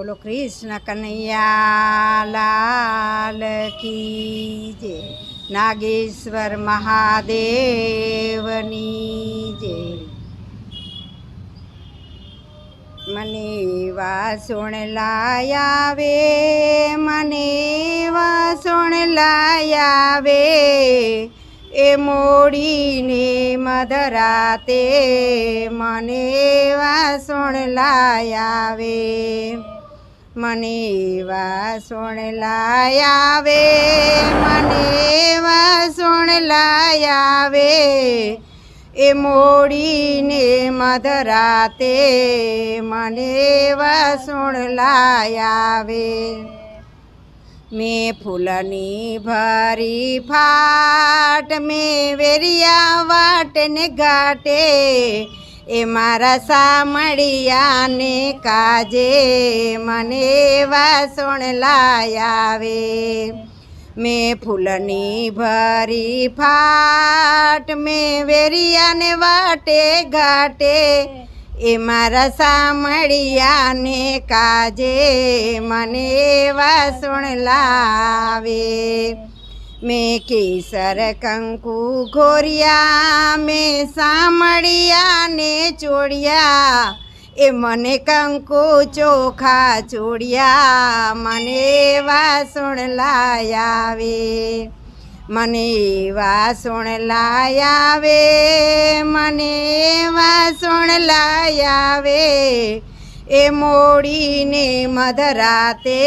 બોલો કૃષ્ણ કનૈયા લાલ કી જે નાગેશ્વર મહાદેવની જે મને વાસુણ લાયાવે, મને વાસુણ લાયાવે. એ મોડીને મધરાતે મને વાસુણ લાયાવે. મને વાસુણ લાયાવે, મને વાસુણ લાયાવે. એ મોડીને મધરાતે મને વાસુણ લાયાવે. મેં ફૂલની ભરી ફાટ, મેં વેરિયા વાટને ઘાટે એ મારા સામળિયાને કાજે મને વાસણ લાયાવે. મેં ફૂલની ભરી ફાટ, મેં વેરિયાને વાટે ઘાટે. એ મારા સામળિયાને કાજે મને વાસણ લાવે. મેં કેસર કંકુ ઘોરિયા, મેં સામળિયાને ચોડિયા એ મને કંકુ ચોખા ચોડિયા મને વાસણ લાયાવે મને વાસણ લાયાવે મને વાસણ લાયાવે એ મોડીને મધરાતે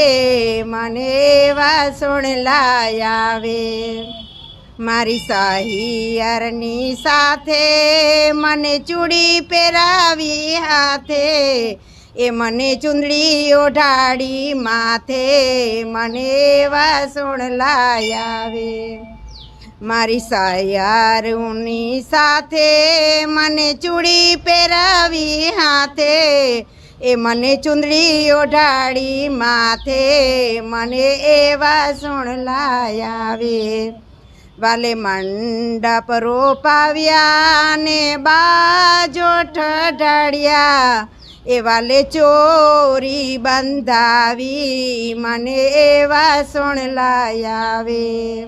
મને વાસણ લાયાવે મારી સહિયરની સાથે મને ચૂડી પહેરાવી હાથે, એ મને ચૂંદડી ઓઢાડી માથે, મને વાસણ લાયાવે મારી સયારુની સાથે મને ચૂડી પહેરાવી હાથે એ મને ચુંદડી ઓઢાડી, માથે મને એવા સુણ લાયાવે. વાલે મંડપ રોપાવ્યા ને બાજો ઠઢાડ્યા. એ વાલે ચોરી બંધાવી, મને એવા સુણ લાયાવે.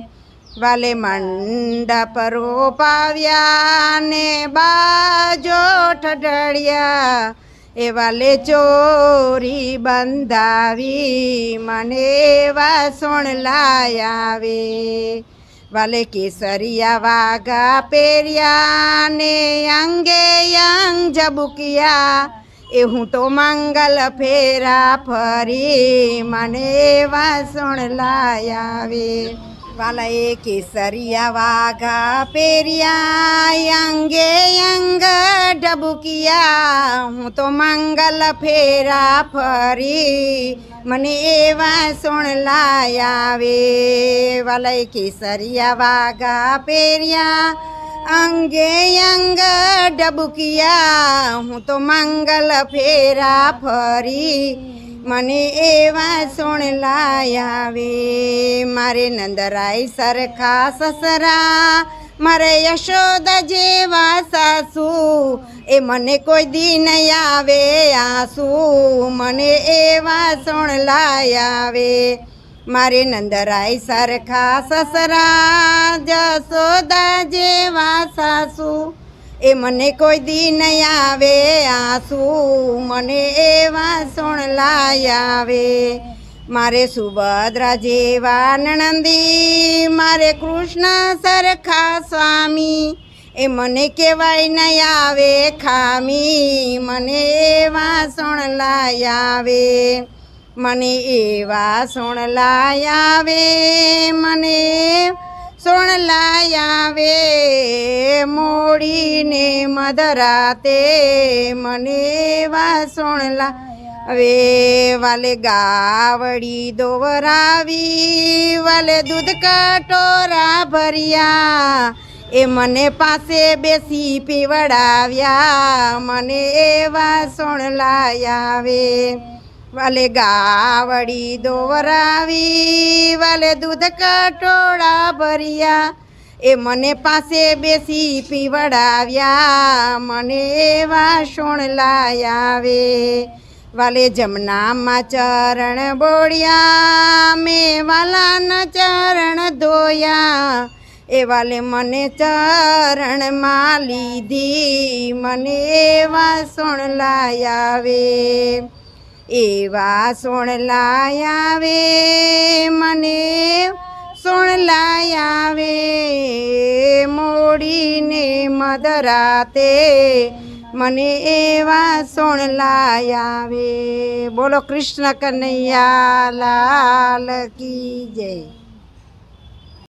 વાલે મંડપ રોપાવ્યા ને બાજો ઠઢાડ્યા. વાલે ચોરી બંધાવી, મને એવા સોણ લાયાવે. વાલે કેસરિયા વાઘા પેર્યા ને અંગે અંગ જબુકિયા એ હું તો મંગલ ફેરા ફરી, મને વાસણ લાયાવે. વાલા એ કેસરિયા વાઘા પેરિયા અંગે અંગ ડબુકિયા, હું તો મંગલ ફેરા ફરી, મને એવા સોણ લાયાવે. વાલા એ કેસરિયા વાઘા પેરિયા અંગે અંગ ડબુકિયા, હું તો મંગલ ફેરા ફરી મને એવા સોણ લાયાવે. મારે નંદરાય સરખા સસરા. મારે યશોદા જેવા સાસુ. એ મને કોઈ દિન આવે આસુ. મને એવા સોણ લાયાવે. મારે નંદરાય સરખા સસરા. જસોદા જેવા સાસુ. એ મને કોઈ દિન આવે આંસુ, મને એવા સોણ લાયાવે મારે સુભદ્રા જેવા નણંદી, મારે કૃષ્ણ સરખા સ્વામી. એ મને કહેવાય નહીં આવે ખામી, મને એવા સોણ લાયાવે મને એવા સોણ લાયાવે મને સોણ લાયાવે, મોડીને મધરાતે મને વાસણ લા હવે વાલે ગાવડી દોવરાવી, વાલે દૂધ કટોરા ભર્યા. એ મને પાસે બેસી પીવડાવ્યા, મને એવા સોણ લાયાવે. વાલે ગાવડી દોવરાવી, વાલે દૂધ કટોળા ભર્યા. એ મને પાસે બેસી પીવડાવ્યા, મને એવા લાયા લાયાવે. વાલે જમનામાં ચરણ બોળ્યા, મેં વાલાના ચરણ ધોયા. એ વાલે મને ચરણમાં લીધી, મને એવા સોણલાય આવે એવા સોણલાય આવે મને સોણલાય આવે મોડીને મધરાતે મને એવા સોણલાય આવે બોલો કૃષ્ણ કનૈયા, લાલ કી જય.